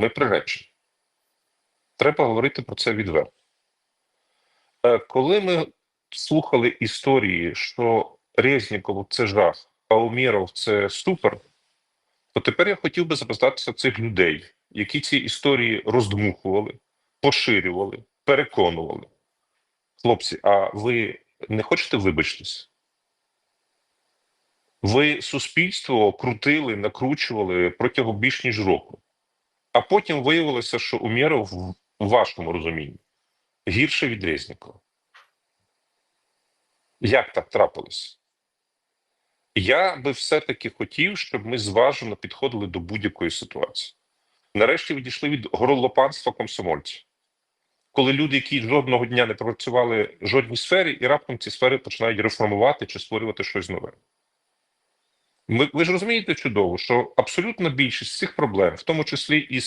ми приречені. Треба говорити про це відверто. Е, Коли ми слухали історії, що Резніков це жах, а Уміров це супер, то тепер я хотів би запитатися цих людей, які ці історії роздмухували, поширювали, переконували. Хлопці, а ви не хочете вибачитись? Ви суспільство крутили, накручували протягом більш ніж року. А потім виявилося, що Умєров в вашому розумінні гірше від Резнікова. Як так трапилось? Я би все-таки хотів, щоб ми зважено підходили до будь-якої ситуації. Нарешті відійшли від горлопанства комсомольців, коли люди, які жодного дня не працювали в жодній сфері, і раптом ці сфери починають реформувати чи створювати щось нове. Ми, ви ж розумієте чудово, що абсолютна більшість цих проблем, в тому числі і з